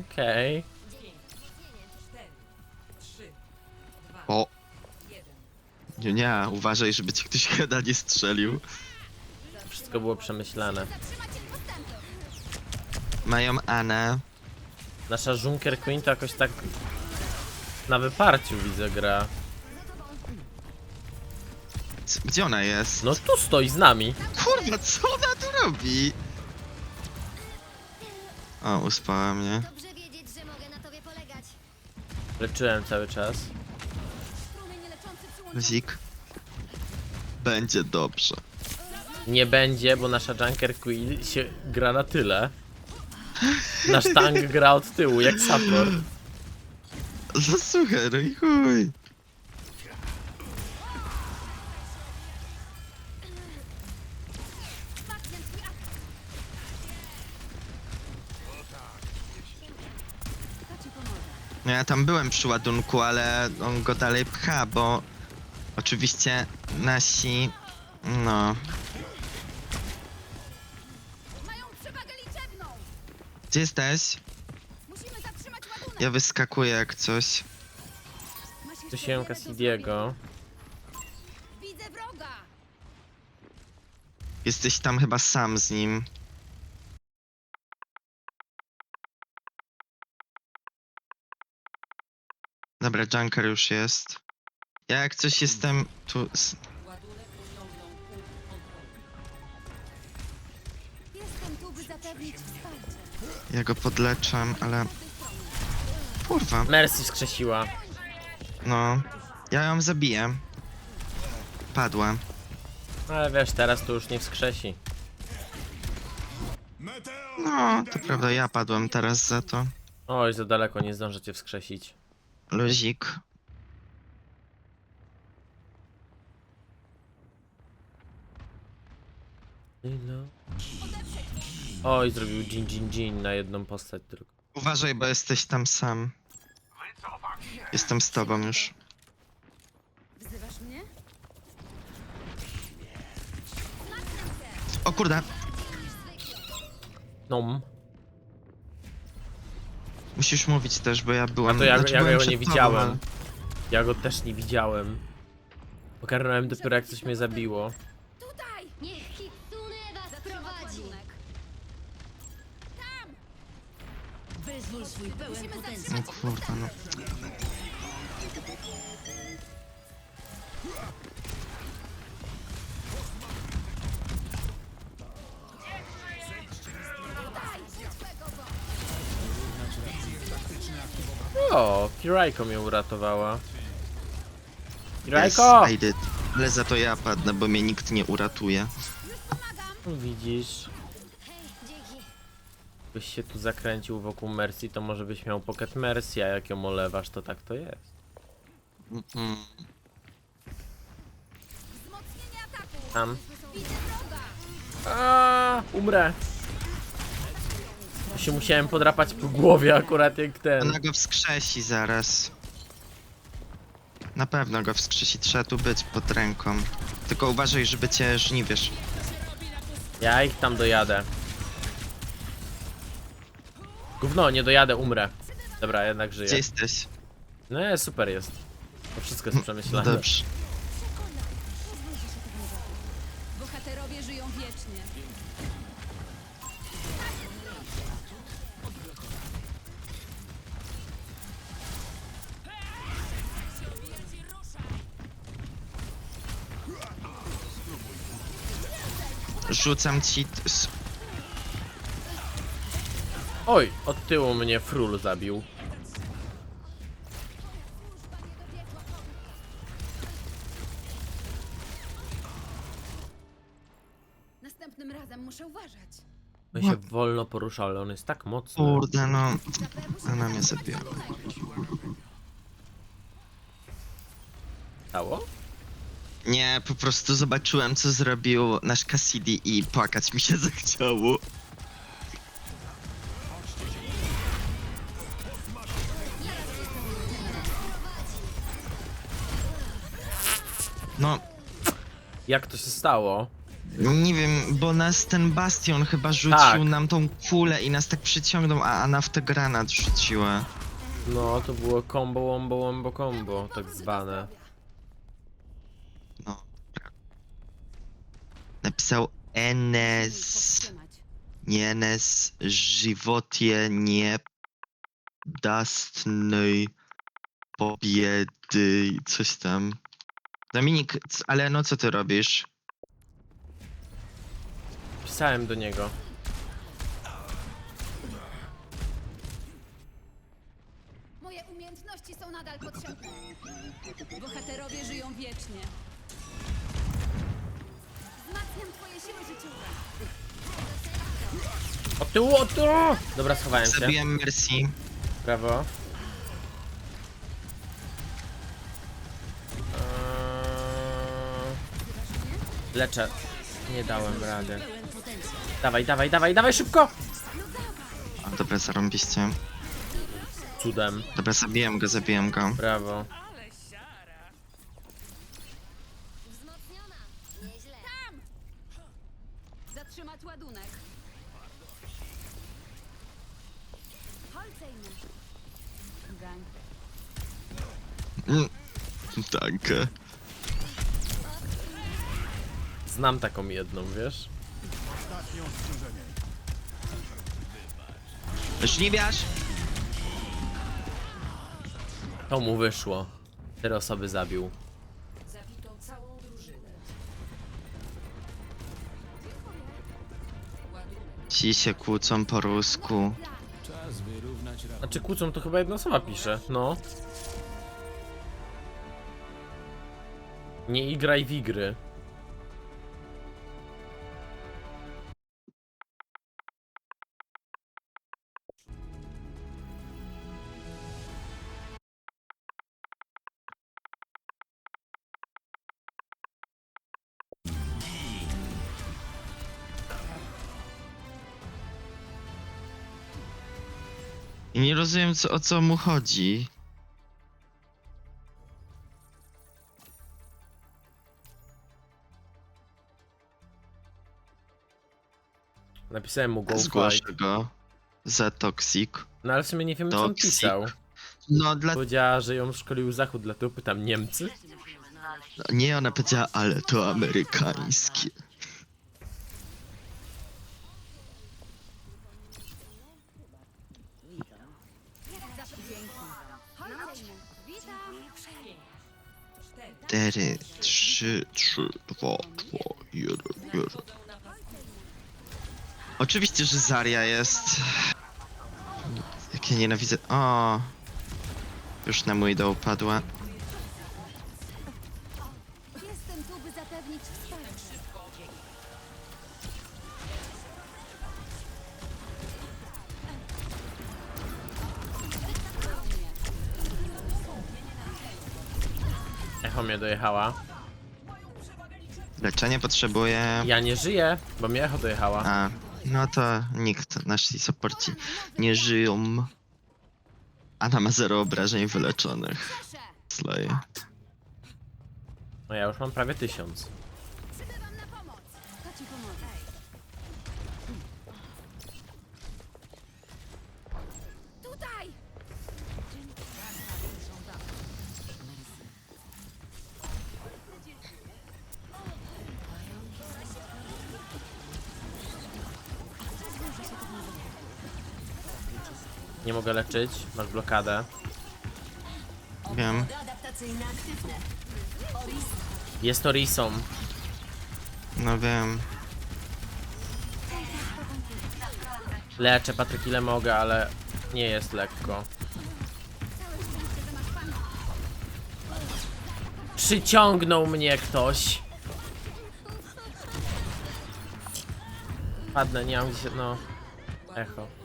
Okej. O! Nie, nie, uważaj, żeby ci ktoś heada nie strzelił. Wszystko było przemyślane. Mają Anę. Nasza Junker Queen to jakoś tak na wyparciu widzę gra. C- Gdzie ona jest? No tu stoi z nami. Kurwa, co ona tu robi? O, uspała mnie. Dobrze Leczyłem cały czas. Luzik. Będzie dobrze. Nie będzie, bo nasza Junker Queen się gra na tyle. Nasz tank gra od tyłu, jak support. Słuchaj, no chuj. No ja tam byłem przy ładunku, ale on go dalej pcha, bo oczywiście nasi, no, Mają przewagę liczebną. gdzie jesteś? Musimy zatrzymać ładunek. Ja wyskakuję jak coś. Masz jeszcze wiele do zrobienia. Widzę wroga. Jesteś tam chyba sam z nim. Dobra, Junker już jest. Ja jak coś jestem tu... s- Jestem tu, by zapewnić wsparcie. Ja go podleczam, ale... Kurwa, Mercy skrzesiła. no. Ja ją zabiję. Padła. Ale wiesz, teraz to już nie wskrzesi. No, to prawda, ja padłem teraz za to. Oj, za daleko nie zdążycie wskrzesić. Luzik. Oj, zrobił Jin Jin Jin na jedną postać tylko. Uważaj, bo jesteś tam sam. Jestem z tobą już. Wzywasz mnie? O kurde, No, musisz mówić też, bo ja byłem... a to ja, znaczy ja byłem go przed nie tobą, widziałem. ale- Ja go też nie widziałem. Ogarnąłem dopiero jak coś mnie zabiło. Tutaj. Niech Kitsune was prowadzi. Tam. Wyzwól swój pełen potencjał. No kurde, no. O, Kirajko mnie uratowała. Yes, Kirajko! I did. Ale za to ja padnę, bo mnie nikt nie uratuje. Widzisz, Hej, dzięki. byś się tu zakręcił wokół Mercy, to może byś miał Pocket Mercy, a jak ją olewasz, to tak to jest. Mm. Wzmocnienie ataku. Tam. Widzę wroga. A, umrę. Się musiałem podrapać po głowie akurat jak ten. Ona go wskrzesi zaraz. Na pewno go wskrzesi, trzeba tu być pod ręką. Tylko uważaj, żeby cię żniwiesz. Ja ich tam dojadę. Gówno, nie dojadę, umrę. Dobra, jednak Gdzie żyję. jesteś? No super jest. To wszystko jest przemyślane. Dobrze. Rzucam ci... s- Oj, od tyłu mnie Frul zabił. Następnym razem muszę uważać. On się wolno porusza, ale on jest tak mocny. Kurde, no... Zapewne Ona mnie zabiła. Stało? Nie, po prostu zobaczyłem, co zrobił nasz Cassidy i płakać mi się zachciało. No, Jak to się stało? Nie wiem, bo nas ten bastion chyba rzucił Tak. nam tą kulę i nas tak przyciągnął, a Anna w to granat rzuciła. No, to było combo, wombo, wombo, combo, tak zwane. No. Napisał Enes, Powstrzymać. nie Enes, żywotie nie dastnej pobiedy, coś tam. Dominik, c- ale no co ty robisz? Pisałem do niego. Moje umiejętności są nadal potrzebne. Bohaterowie żyją wiecznie. Od tyłu, od tyłu! Dobra, schowałem się. Zabiłem Mercy. Brawo. Eee, Leczę. Nie dałem rady. Dawaj, dawaj, dawaj, dawaj szybko! O, dobra, zarąbiście. Cudem. Dobra, zabiłem go, zabiłem go. Brawo. Wzmocniona. Nieźle. Tam! Zatrzymać ładunek. Holcejmy. Gang. Mm. Danke. Znam taką jedną, wiesz? Żniwiarz! To mu wyszło. Cztery osoby zabił. Zabito całą drużynę. Ci się kłócą po rusku. Znaczy kłócą to chyba jedna osoba pisze, no. Nie igraj w igry. Nie rozumiem co, o co mu chodzi. Napisałem mu go go. Za toxic. No ale w sumie nie wiem co on Toxic. pisał. No dla... Powiedziała, że ją szkolił Zachód, dlatego pytam Niemcy? Nie, ona powiedziała, ale to amerykańskie. Cztery, trzy, trzy, dwa, dwa, jeden, jeden. Oczywiście, że Zaria jest. Jak ja nienawidzę. O. Już na mój dół padła. Jestem tu, by zapewnić wsparcie. Echo mnie dojechała. Leczenie potrzebuje. Ja nie żyję, bo mnie echo dojechała. A, no to nikt, nasi supporci nie żyją. Ana ma zero obrażeń wyleczonych. Slay. No ja już mam prawie tysiąc. Nie mogę leczyć, masz blokadę. Wiem. Adaptacyjne aktywne. Jest to Rison. No wiem. Leczę Patryk ile mogę, ale nie jest lekko. Przyciągnął mnie ktoś. Padnę, nie mam gdzie się, no. Echo.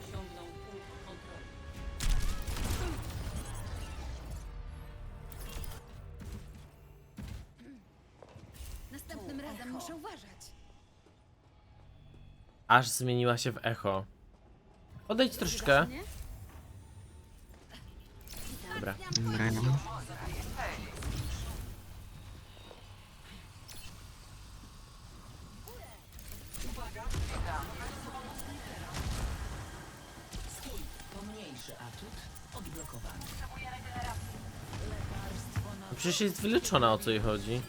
aż zmieniła się w echo. Odejdź troszeczkę. Dobra. Dobra. Przecież jest wyleczona o co jej chodzi.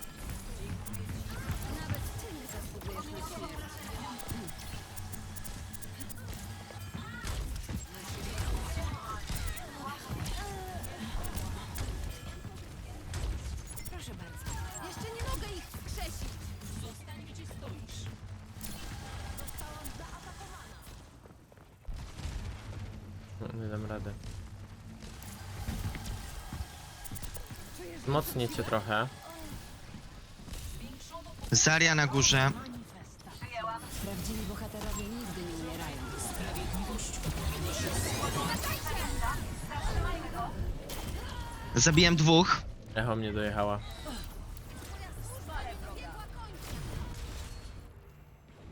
No, nie dam rady. Mocnie cię trochę. Zaria na górze. Prawdziwi bohaterowie nigdy nie umierają. Zabiłem dwóch. Echo mnie dojechała.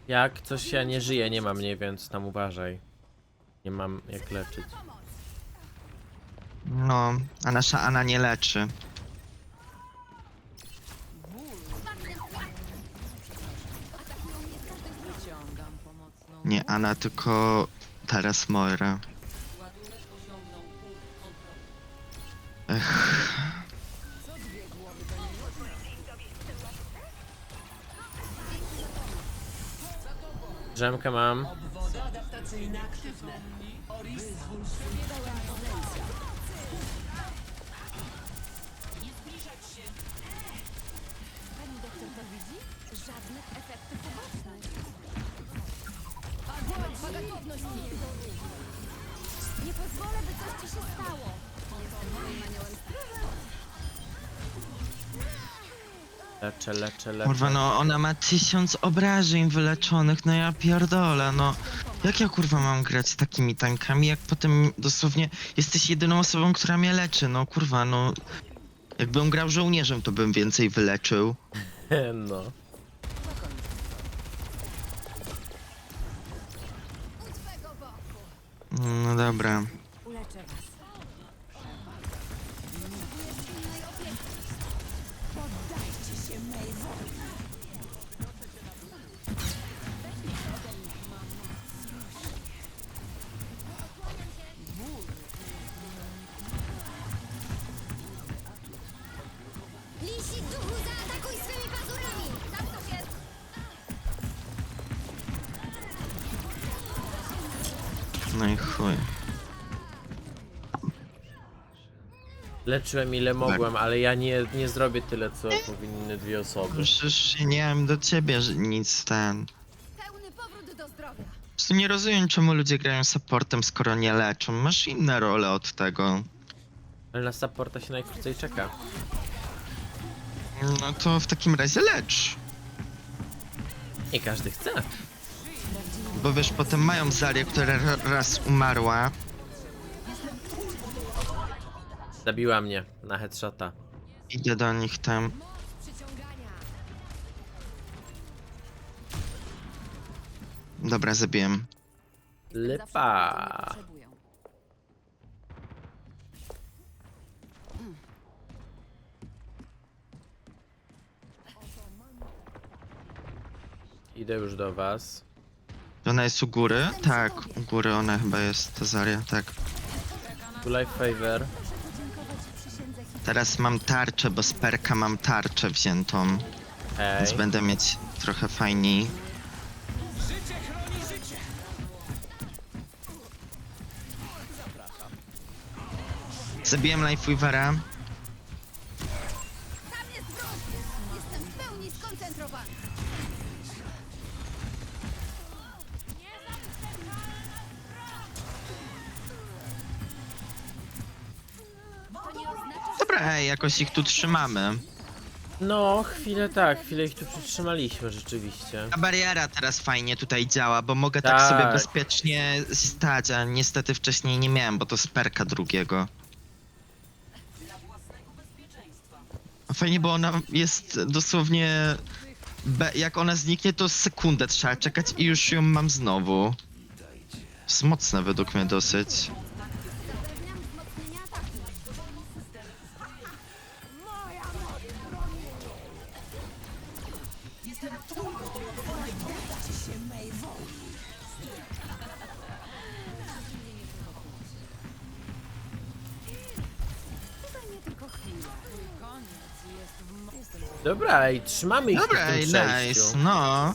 Jak coś się nie żyje, nie ma mnie, więc tam uważaj. Nie mam jak leczyć. No, a nasza Ana nie leczy. Wyciągam pomocną. Nie Ana, tylko teraz Moira. Ech, Drzemkę mam. Efektów ubocznych. Uwaga, gotowości! Nie ci się. Leczę, leczę, leczę. kurwa, no ona ma tysiąc obrażeń wyleczonych, no ja pierdolę, no. Jak ja kurwa mam grać z takimi tankami, jak potem dosłownie jesteś jedyną osobą, która mnie leczy, no kurwa, no. Jakbym grał żołnierzem, to bym więcej wyleczył. No. No dobra. Uleczę was. Leczyłem ile mogłem, ale ja nie, nie zrobię tyle, co powinny dwie osoby. Przecież nie miałem do ciebie że nic ten. Pełny powrót do zdrowia. Po prostu nie rozumiem, czemu ludzie grają supportem, skoro nie leczą. Masz inne role od tego. Ale na supporta się najkrócej czeka. No to w takim razie lecz. Nie każdy chce. Bo wiesz, potem mają Zarię, która ra- raz umarła. Zabiła mnie na headshota. Idę do nich tam. Dobra, zabiłem. Lipa. Idę już do was. Ona jest u góry? Tak, u góry ona chyba jest, ta Zaria, tak. Life favor. Teraz mam tarczę, bo z perka mam tarczę wziętą, więc Hej. będę mieć trochę fajniej. Zabiłem Lifeweavera. Jakoś ich tu trzymamy. No, chwilę tak, chwilę ich tu przytrzymaliśmy rzeczywiście. Ta bariera teraz fajnie tutaj działa, bo mogę tak, Tak. sobie bezpiecznie stać, a niestety wcześniej nie miałem, bo to z perka drugiego. A Fajnie, bo ona jest dosłownie... Be, jak ona zniknie, to sekundę trzeba czekać i już ją mam znowu. Jest mocne według mnie dosyć. I trzymamy ich Dobra, w tym ej, przejściu. nice, no.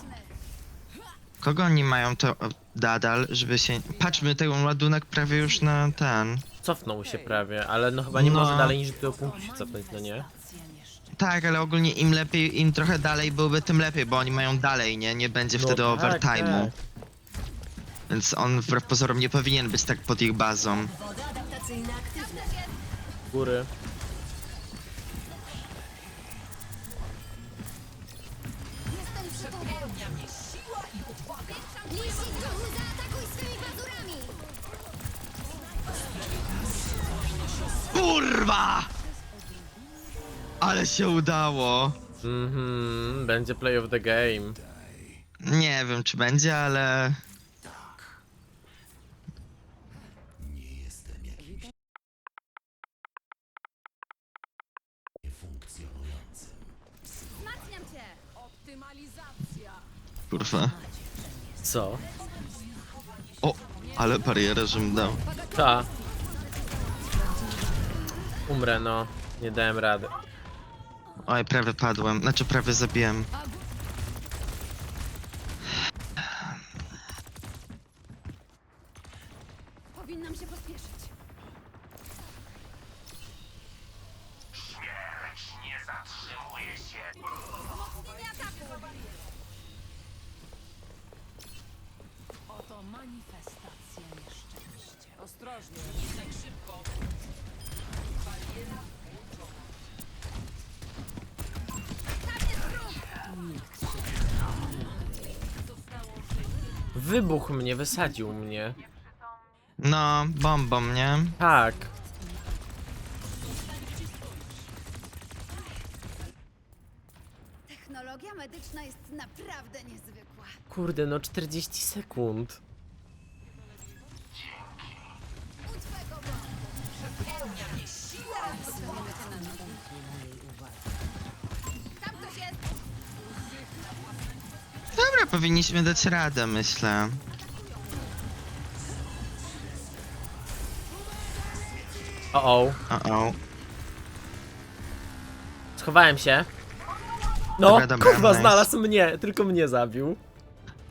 Kogo oni mają to o, nadal, żeby się... Patrzmy, ten ładunek prawie już na ten... Cofnął się prawie, ale no chyba nie No. może dalej niż do tego punktu się cofnąć, no nie? Tak, ale ogólnie im lepiej, im trochę dalej byłby, tym lepiej, bo oni mają dalej, nie? Nie będzie No wtedy tak, overtime'u. tak. Więc on wbrew pozorom nie powinien być tak pod ich bazą. Góry. Kurwa! Ale się udało. Mhm, będzie play of the game. Nie wiem, czy będzie, ale... Wzmacniam cię! Kurwa. Co? O, ale barierę, żebym dał. Ta. Umrę, no. Nie dałem rady. Oj, prawie padłem. Znaczy, prawie zabiłem. Powinnam się pospieszyć. Wybuch mnie, wysadził mnie. No, bombą, nie? Tak. Technologia medyczna jest naprawdę niezwykła. Kurde, no 40 sekund. Powinniśmy dać radę, myślę. O, o. O, o. Schowałem się. No, Dobra, dobra, kurwa, nice. znalazł mnie, tylko mnie zabił.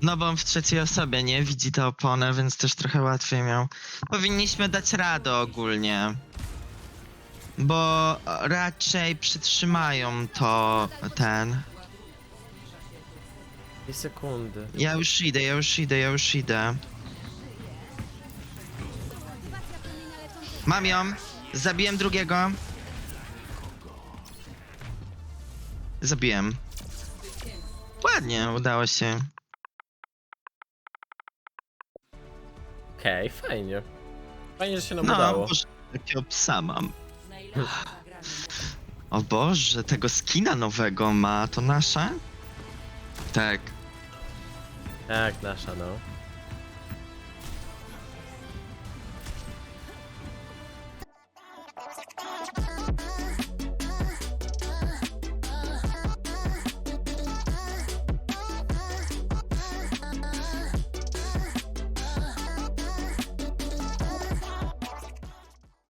No bo on w trzeciej osobie, nie? Widzi tę oponę, więc też trochę łatwiej miał. Powinniśmy dać radę ogólnie. Bo raczej przytrzymają to ten. Dwie sekundy. Ja już idę, ja już idę, ja już idę. Mam ją! Zabiłem drugiego. Zabiłem. Ładnie, udało się. Okej, fajnie. Fajnie, że się nam No, udało. Boże, jakiego psa mam. O Boże, tego skina nowego ma, to nasza? Tak. Tak, nasza, no.